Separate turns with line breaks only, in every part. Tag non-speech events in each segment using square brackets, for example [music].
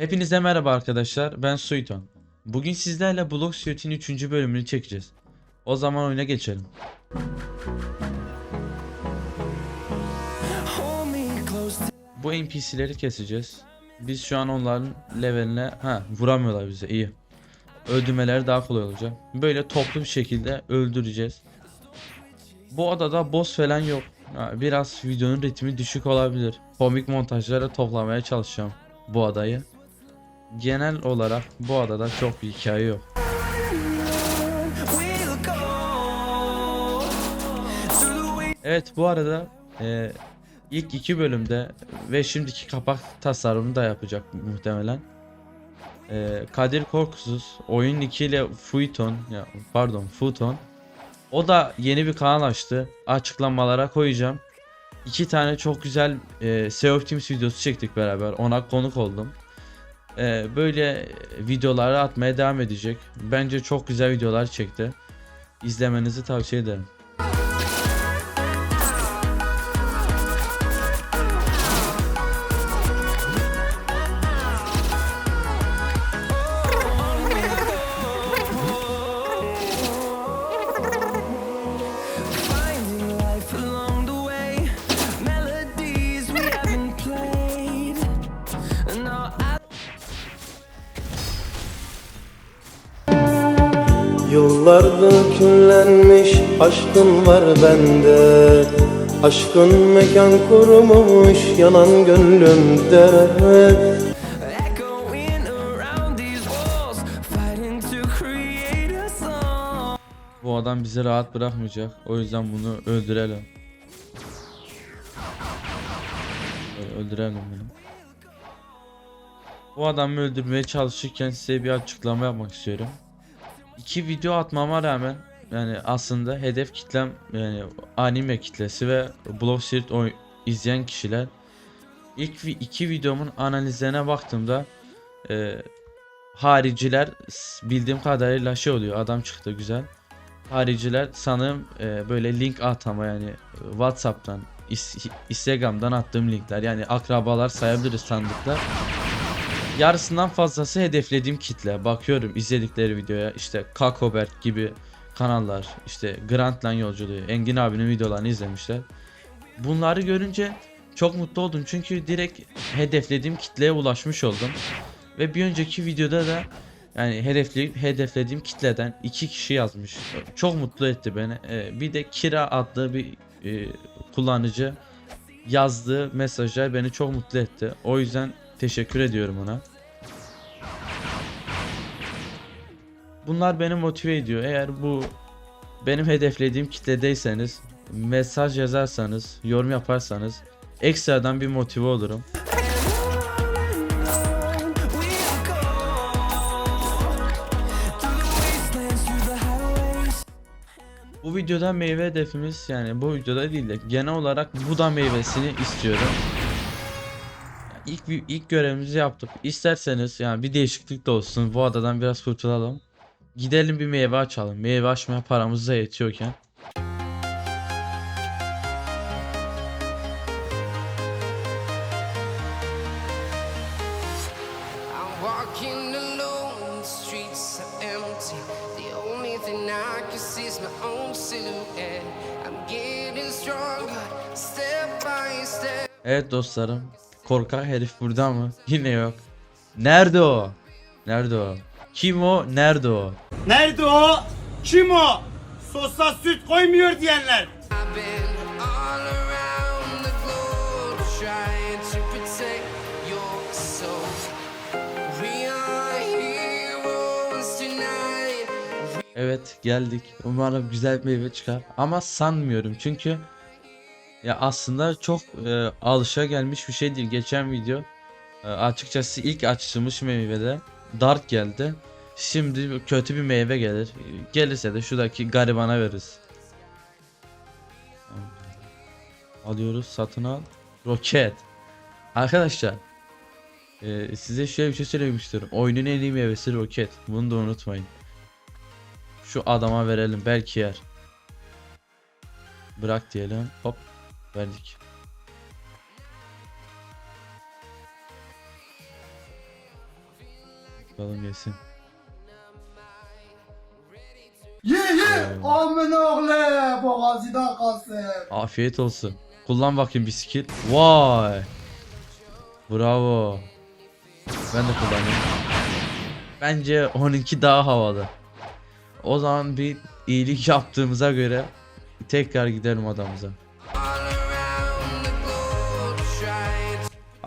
Hepinize merhaba arkadaşlar. Ben Suiton. Bugün sizlerle Block Suite'in 3. bölümünü çekeceğiz. O zaman oyuna geçelim. Bu NPC'leri keseceğiz. Biz şu an onların leveline ha vuramıyorlar bize iyi. Öldürmeleri daha kolay olacak. Böyle toplu bir şekilde öldüreceğiz. Bu adada boss falan yok. Biraz videonun ritmi düşük olabilir. Komik montajlara toplamaya çalışacağım bu adayı. Genel olarak bu adada çok bir hikaye yok. Evet bu arada e, ilk iki bölümde ve şimdiki kapak tasarımını da yapacak muhtemelen. E, Kadir Korkusuz oyun 2 ile Futon ya pardon Futon o da yeni bir kanal açtı. Açıklamalara koyacağım. İki tane çok güzel e, SEO Teams videosu çektik beraber. Ona konuk oldum. E, böyle videoları atmaya devam edecek. Bence çok güzel videolar çekti. İzlemenizi tavsiye ederim.
Yıllarda küllenmiş aşkın var bende Aşkın mekan kurmuş yanan gönlümde.
Bu adam bizi rahat bırakmayacak. O yüzden bunu öldürelim. Böyle Öldürelim bunu. Bu adamı öldürmeye çalışırken size bir açıklama yapmak istiyorum. İki video atmama rağmen yani aslında hedef kitlem yani anime kitlesi ve Block Street izleyen kişiler ilk iki videomun analizlerine baktığımda e, hariciler bildiğim kadarıyla şey oluyor adam çıktı güzel hariciler sanırım e, böyle link atama yani Whatsapp'tan, Instagram'dan attığım linkler yani akrabalar sayabiliriz sandıklar. Yarısından fazlası hedeflediğim kitle. Bakıyorum izledikleri videoya işte Kakoberk gibi kanallar, işte Grantland yolculuğu, Engin abinin videolarını izlemişler. Bunları görünce çok mutlu oldum çünkü direkt hedeflediğim kitleye ulaşmış oldum. Ve bir önceki videoda da yani hedefli, hedeflediğim kitleden iki kişi yazmış. Çok mutlu etti beni. Ee, bir de Kira adlı bir e, kullanıcı yazdığı mesajlar beni çok mutlu etti. O yüzden teşekkür ediyorum ona. Bunlar beni motive ediyor. Eğer bu benim hedeflediğim kitledeyseniz mesaj yazarsanız, yorum yaparsanız ekstradan bir motive olurum. Bu videoda meyve hedefimiz yani bu videoda değil de genel olarak Buda meyvesini istiyorum. İlk ilk görevimizi yaptık. İsterseniz yani bir değişiklik de olsun. Bu adadan biraz kurtulalım. Gidelim bir meyve açalım. Meyve açmaya paramız da yetiyorken. Evet dostlarım. Korkak herif burada mı? [laughs] Yine yok. Nerede o? Nerede o? Kim o? Nerede o?
Nerede o? Kim o? Sosa süt koymuyor diyenler.
Evet geldik. Umarım güzel bir meyve çıkar. Ama sanmıyorum çünkü ya aslında çok e, alışa gelmiş bir şey değil. Geçen video e, açıkçası ilk açılmış meyvede dart geldi. Şimdi kötü bir meyve gelir. Gelirse de şuradaki garibana veririz. Alıyoruz satın al. Roket. Arkadaşlar e, size şöyle bir şey söylemek istiyorum. Oyunun en iyi meyvesi roket. Bunu da unutmayın. Şu adama verelim belki yer. Bırak diyelim. Hop verdik. Bakalım gelsin.
Ye ye. Amin oğlu. Boğazıdan kalsın.
Afiyet olsun. Kullan bakayım bir skill. Vay. Bravo. Ben de kullanayım. Bence onunki daha havalı. O zaman bir iyilik yaptığımıza göre tekrar gidelim adamıza.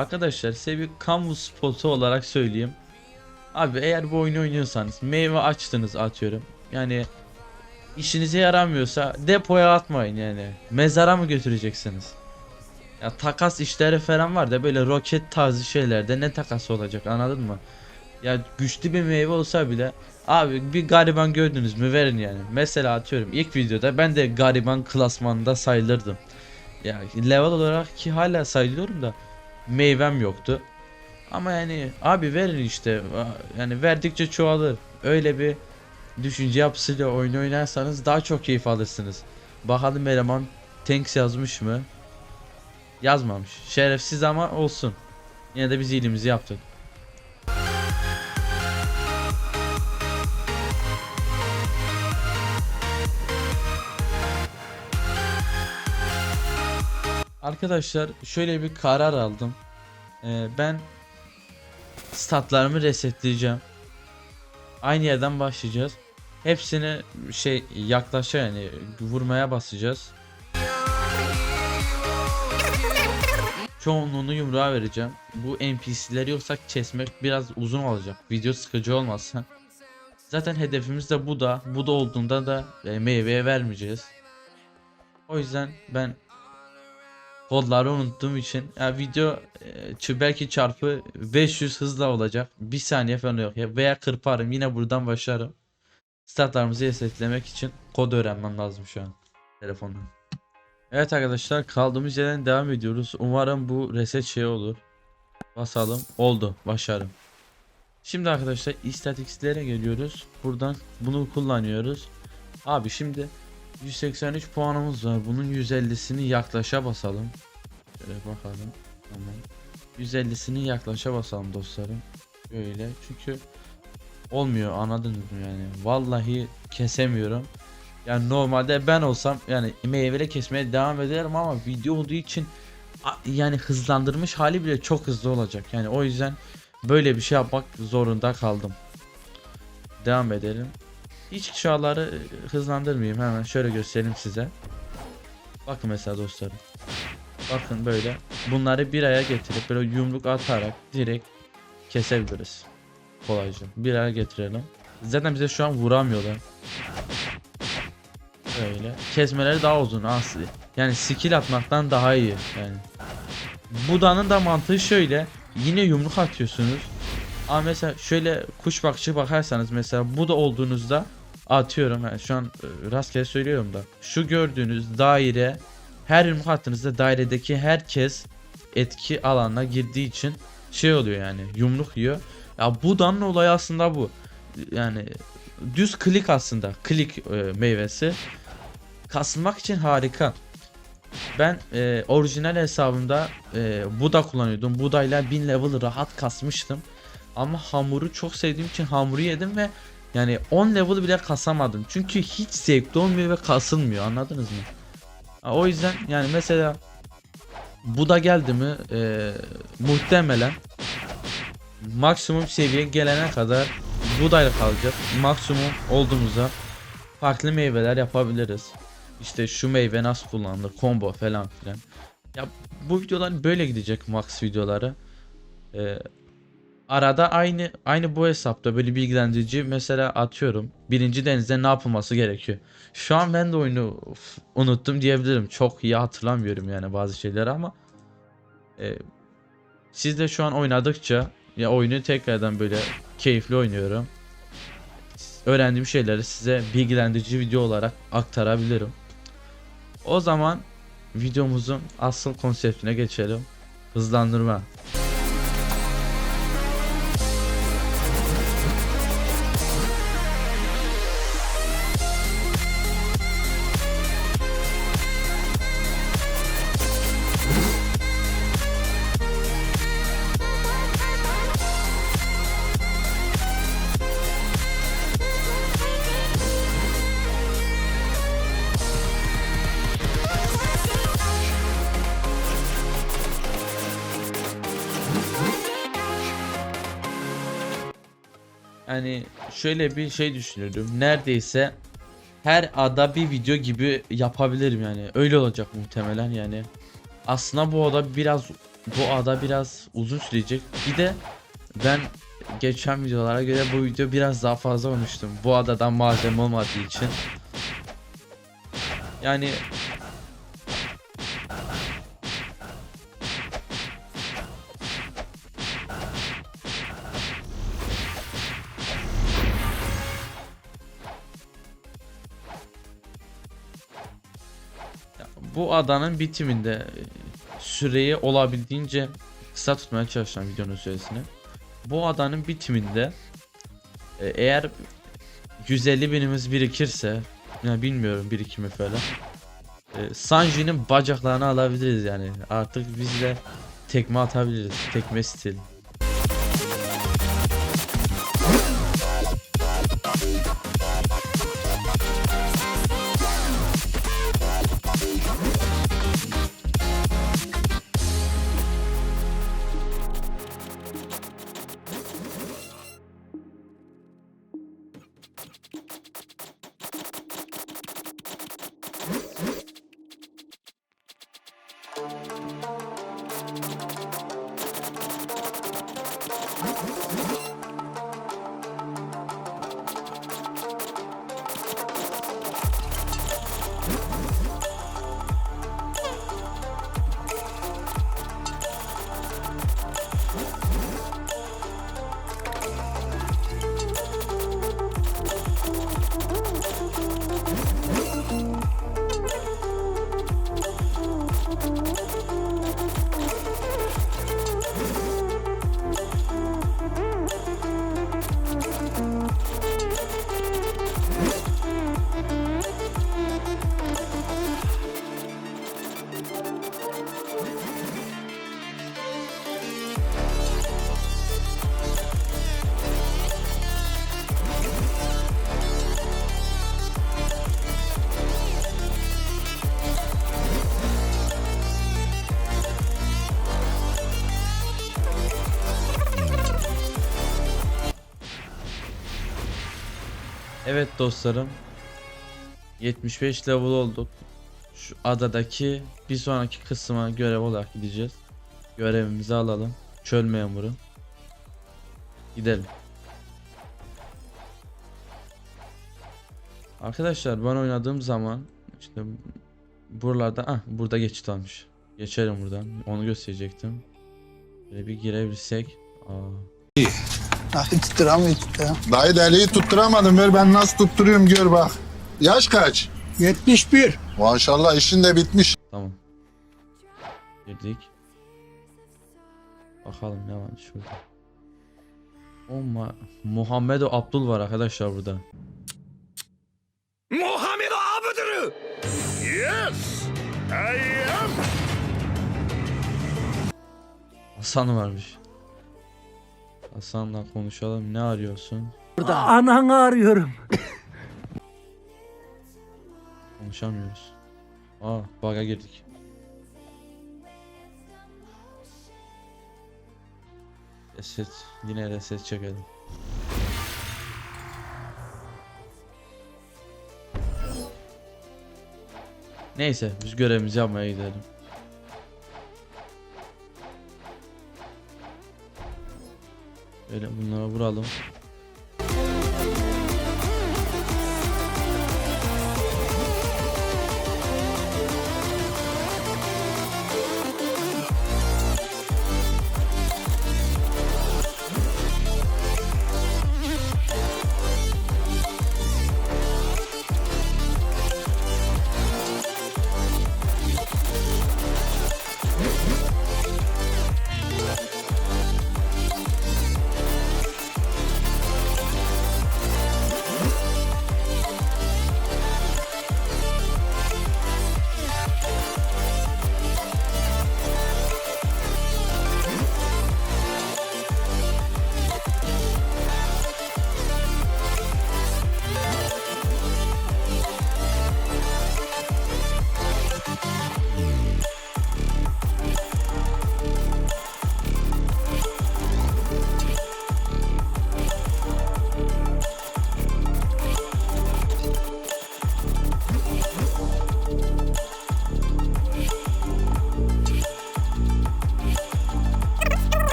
Arkadaşlar size bir kamu spotu olarak söyleyeyim. Abi eğer bu oyunu oynuyorsanız meyve açtınız atıyorum. Yani işinize yaramıyorsa depoya atmayın yani. Mezara mı götüreceksiniz? Ya takas işleri falan var da böyle roket tarzı şeylerde ne takas olacak anladın mı? Ya güçlü bir meyve olsa bile abi bir gariban gördünüz mü verin yani. Mesela atıyorum ilk videoda ben de gariban klasmanında sayılırdım. Ya level olarak ki hala sayılıyorum da meyvem yoktu. Ama yani abi verin işte yani verdikçe çoğalır. Öyle bir düşünce yapısıyla oyun oynarsanız daha çok keyif alırsınız. Bakalım eleman Tanks yazmış mı? Yazmamış. Şerefsiz ama olsun. Yine de biz iyiliğimizi yaptık. Arkadaşlar şöyle bir karar aldım. Ee, ben statlarımı resetleyeceğim. Aynı yerden başlayacağız. Hepsini şey yaklaşa yani vurmaya basacağız. Çoğunluğunu yumruğa vereceğim. Bu NPC'leri yoksa kesmek biraz uzun olacak. Video sıkıcı olmazsa. Zaten hedefimiz de bu da. Bu da olduğunda da e, meyveye vermeyeceğiz. O yüzden ben kodları unuttuğum için ya video e, belki çarpı 500 hızla olacak. Bir saniye falan yok ya veya kırparım yine buradan başlarım. Statlarımızı resetlemek için kod öğrenmem lazım şu an telefondan. Evet arkadaşlar kaldığımız yerden devam ediyoruz. Umarım bu reset şey olur. Basalım. Oldu. Başarım. Şimdi arkadaşlar istatistikleri geliyoruz. Buradan bunu kullanıyoruz. Abi şimdi 183 puanımız var. Bunun 150'sini yaklaşa basalım. Şöyle bakalım. Tamam. 150'sini yaklaşa basalım dostlarım. Böyle çünkü olmuyor anladınız mı yani. Vallahi kesemiyorum. Yani normalde ben olsam yani meyveli kesmeye devam ederim ama video olduğu için yani hızlandırmış hali bile çok hızlı olacak. Yani o yüzden böyle bir şey yapmak zorunda kaldım. Devam edelim. Hiç şaları hızlandırmayayım hemen şöyle göstereyim size. Bakın mesela dostlarım. Bakın böyle. Bunları bir aya getirip böyle yumruk atarak direkt kesebiliriz. Kolayca. Bir aya getirelim. Zaten bize şu an vuramıyorlar. Böyle. Kesmeleri daha uzun asli. Yani skill atmaktan daha iyi yani. Buda'nın da mantığı şöyle. Yine yumruk atıyorsunuz. Ama mesela şöyle kuş bakışı bakarsanız mesela bu da olduğunuzda atıyorum yani şu an e, rastgele söylüyorum da şu gördüğünüz daire her yumruk attığınızda dairedeki herkes etki alanına girdiği için şey oluyor yani yumruk yiyor. Ya Buda'nın olayı aslında bu. Yani düz klik aslında. Klik e, meyvesi. Kasılmak için harika. Ben e, orijinal hesabımda e, Buda kullanıyordum. Buda'yla 1000 level rahat kasmıştım. Ama hamuru çok sevdiğim için hamuru yedim ve yani 10 level bile kasamadım. Çünkü hiç zevkli olmuyor ve kasılmıyor anladınız mı? O yüzden yani mesela Buda geldi mi e, muhtemelen maksimum seviye gelene kadar Buda'yla kalacak. Maksimum olduğumuzda farklı meyveler yapabiliriz. İşte şu meyve nasıl kullanılır, combo falan filan. Ya bu videolar böyle gidecek max videoları. Ee, arada aynı aynı bu hesapta böyle bilgilendirici mesela atıyorum. Birinci denizde ne yapılması gerekiyor. Şu an ben de oyunu unuttum diyebilirim. Çok iyi hatırlamıyorum yani bazı şeyleri ama e, siz de şu an oynadıkça ya oyunu tekrardan böyle keyifli oynuyorum. Öğrendiğim şeyleri size bilgilendirici video olarak aktarabilirim. O zaman videomuzun asıl konseptine geçelim. Hızlandırma. Şöyle bir şey düşünüyorum. Neredeyse her ada bir video gibi yapabilirim yani. Öyle olacak muhtemelen yani. Aslında bu ada biraz bu ada biraz uzun sürecek. Bir de ben geçen videolara göre bu video biraz daha fazla konuştum. Bu adadan malzeme olmadığı için. Yani adanın bitiminde e, süreyi olabildiğince kısa tutmaya çalışacağım videonun süresini. Bu adanın bitiminde e, eğer 150 binimiz birikirse yani bilmiyorum birikimi falan. E, Sanji'nin bacaklarını alabiliriz yani. Artık biz de tekme atabiliriz. Tekme stil. Evet dostlarım. 75 level olduk. Şu adadaki bir sonraki kısma görev olarak gideceğiz. Görevimizi alalım. Çöl memuru. Gidelim. Arkadaşlar ben oynadığım zaman işte buralarda ah burada geçit almış. Geçelim buradan. Onu gösterecektim. Böyle bir girebilsek. Aa.
Dahi tutturamıyor ya.
Dayı deliği tutturamadım ver ben nasıl tutturuyorum gör bak. Yaş kaç?
71.
Maşallah işin de bitmiş.
Tamam. Girdik. Bakalım ne var şurada. O ma Muhammed Abdul var arkadaşlar burada.
Muhammed abidir. Yes. I am.
Hasan varmış. Hasan'la konuşalım. Ne arıyorsun?
Ananı arıyorum. [laughs]
Konuşamıyoruz. Aa, bug'a girdik. Reset. Yine reset çekelim. Neyse biz görevimizi yapmaya gidelim. Böyle bunlara vuralım.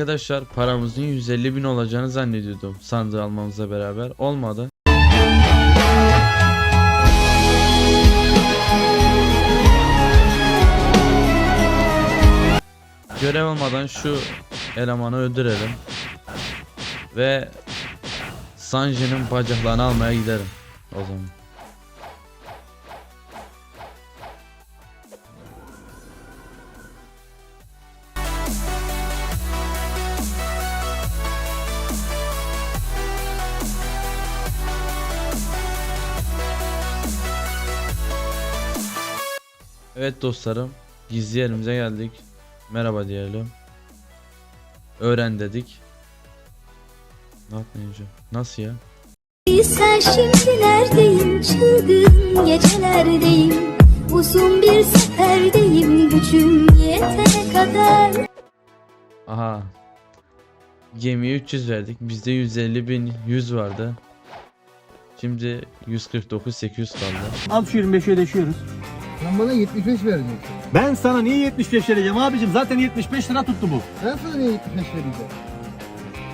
Arkadaşlar paramızın 150 bin olacağını zannediyordum sandığı almamızla beraber. Olmadı. Görev olmadan şu elemanı öldürelim. Ve Sanji'nin bacaklarını almaya giderim. O zaman. Evet dostlarım, gizli yerimize geldik. Merhaba diyelim. Öğren dedik. Ne? Nasıl ya?
Sen şimdi neredeyim çılgın gecelerdeyim Uzun bir seferdeyim gücüm yetene kadar
Aha. Gemiye 300 verdik. Bizde 150 bin 100 vardı. Şimdi 149 800 kaldı.
Al şu 25'i ödeşiyoruz.
Sen bana 75 vereceksin.
Ben sana niye 75 vereceğim abicim? Zaten 75 lira tuttu bu.
Ben sana niye 75 vereceğim?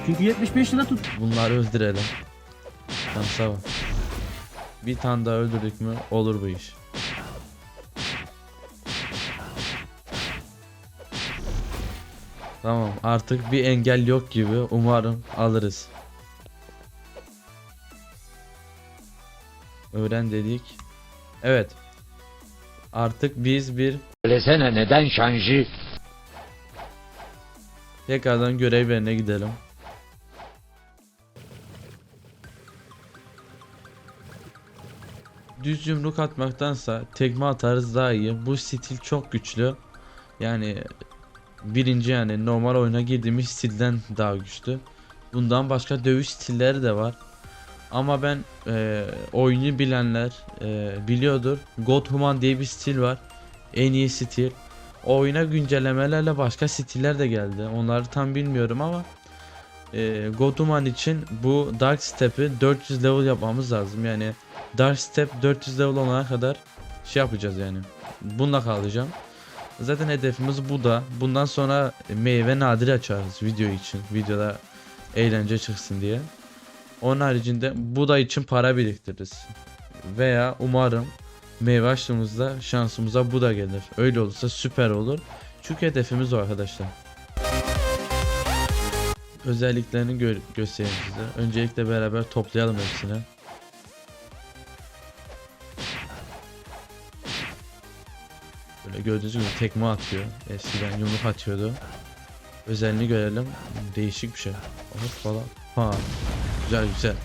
Çünkü 75 lira tuttu.
Bunları öldürelim. Şansa bak. Bir tane daha öldürdük mü olur bu iş. Tamam artık bir engel yok gibi umarım alırız. Öğren dedik. Evet. Artık biz bir
Söylesene neden şanji?
tekrardan görev yerine gidelim. Düz yumruk atmaktansa tekme atarız daha iyi. Bu stil çok güçlü. Yani birinci yani normal oyuna girdiğimiz stilden daha güçlü. Bundan başka dövüş stilleri de var. Ama ben e, oyunu bilenler e, biliyordur. God Human diye bir stil var. En iyi stil. Oyuna güncellemelerle başka stiller de geldi. Onları tam bilmiyorum ama e, God Human için bu Dark Step'i 400 level yapmamız lazım. Yani Dark Step 400 level olana kadar şey yapacağız yani. Bununla kalacağım. Zaten hedefimiz bu da. Bundan sonra meyve nadir açarız video için. Videoda eğlence çıksın diye. Onun haricinde bu da için para biriktiririz. Veya umarım meyve açtığımızda şansımıza bu da gelir. Öyle olursa süper olur. Çünkü hedefimiz o arkadaşlar. Özelliklerini gö- göstereyim size. Öncelikle beraber toplayalım hepsini. Böyle gördüğünüz gibi tekme atıyor. Eskiden yumruk atıyordu. Özelliğini görelim. Değişik bir şey. Hop falan. Ha. Güzel güzel.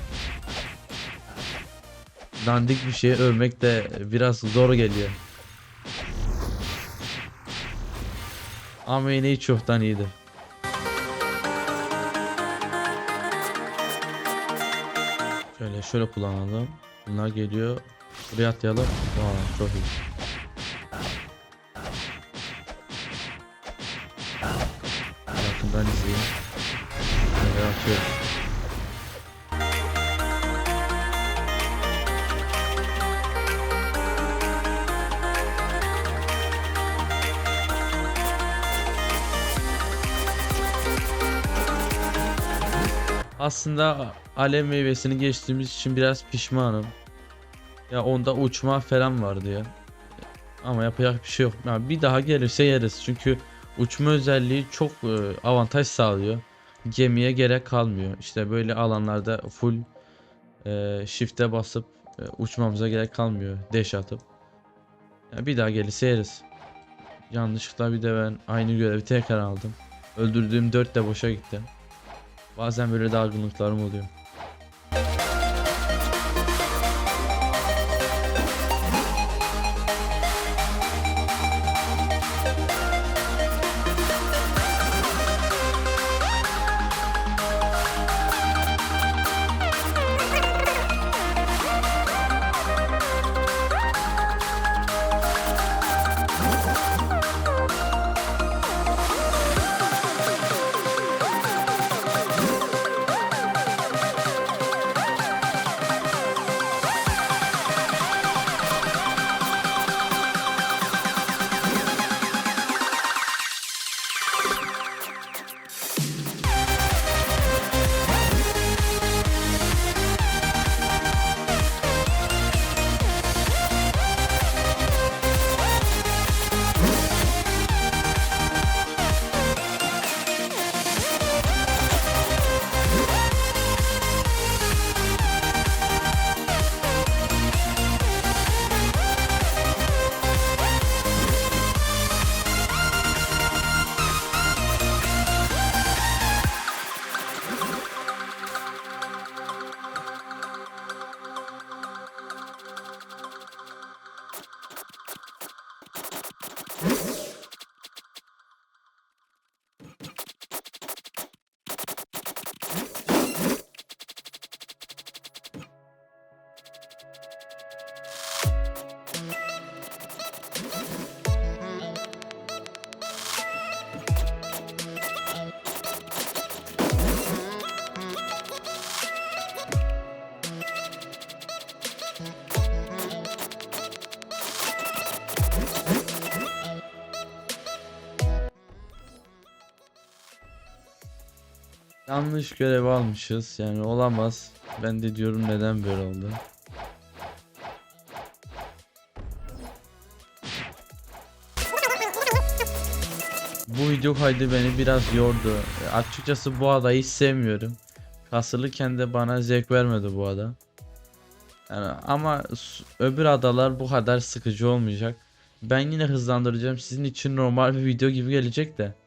Dandik bir şeye övmek de biraz zor geliyor. Ama yine hiç yoktan iyidir. Şöyle şöyle kullanalım. Bunlar geliyor. Buraya atlayalım. Vay çok iyi. Yakından izleyin. Aslında alev meyvesini geçtiğimiz için biraz pişmanım. Ya onda uçma falan vardı ya. Ama yapacak bir şey yok. Yani bir daha gelirse yeriz. Çünkü uçma özelliği çok e, avantaj sağlıyor. Gemiye gerek kalmıyor. İşte böyle alanlarda full e, shift'e basıp e, uçmamıza gerek kalmıyor. Dash atıp. Ya bir daha gelirse yeriz. Yanlışlıkla bir de ben aynı görevi tekrar aldım. Öldürdüğüm 4 de boşa gitti. Bazen böyle dargınlıklarım oluyor. Yanlış görev almışız. Yani olamaz. Ben de diyorum neden böyle oldu. Bu video kaydı beni biraz yordu. Açıkçası bu adayı hiç sevmiyorum. Kasılırken de bana zevk vermedi bu ada. Yani ama öbür adalar bu kadar sıkıcı olmayacak. Ben yine hızlandıracağım. Sizin için normal bir video gibi gelecek de.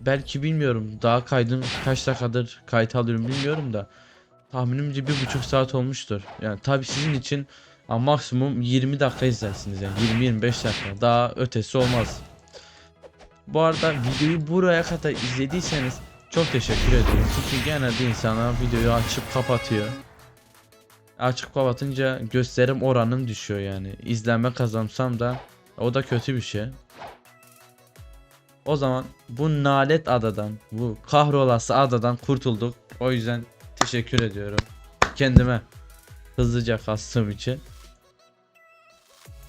Belki bilmiyorum. Daha kaydın kaç dakikadır kayıt alıyorum bilmiyorum da. Tahminimce bir buçuk saat olmuştur. Yani tabi sizin için ama maksimum 20 dakika izlersiniz yani 20-25 dakika. Daha ötesi olmaz. Bu arada videoyu buraya kadar izlediyseniz çok teşekkür ediyorum. Çünkü genelde insanlar videoyu açıp kapatıyor. Açıp kapatınca gösterim oranım düşüyor yani. İzlenme kazansam da o da kötü bir şey. O zaman bu nalet adadan, bu kahrolası adadan kurtulduk. O yüzden teşekkür ediyorum. Kendime hızlıca kastığım için.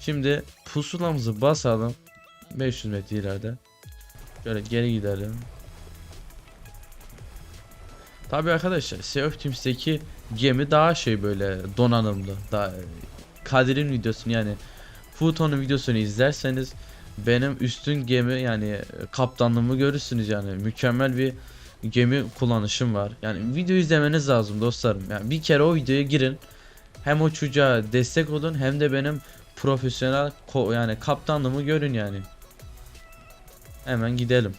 Şimdi pusulamızı basalım. 500 metre ileride. Şöyle geri gidelim. Tabii arkadaşlar Sea of Thieves'teki gemi daha şey böyle donanımlı. Daha Kadir'in videosunu yani Futon'un videosunu izlerseniz benim üstün gemi yani kaptanlığımı görürsünüz yani mükemmel bir gemi kullanışım var. Yani video izlemeniz lazım dostlarım. Yani bir kere o videoya girin. Hem o çocuğa destek olun hem de benim profesyonel yani kaptanlığımı görün yani. Hemen gidelim.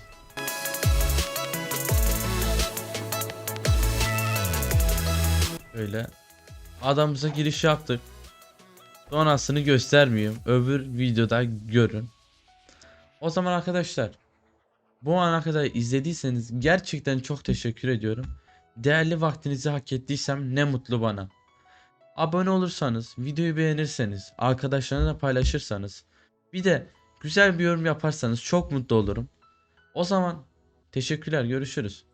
Öyle. Adamıza giriş yaptık. Sonrasını göstermeyeyim. Öbür videoda görün. O zaman arkadaşlar bu ana kadar izlediyseniz gerçekten çok teşekkür ediyorum. Değerli vaktinizi hak ettiysem ne mutlu bana. Abone olursanız, videoyu beğenirseniz, arkadaşlarına paylaşırsanız, bir de güzel bir yorum yaparsanız çok mutlu olurum. O zaman teşekkürler, görüşürüz.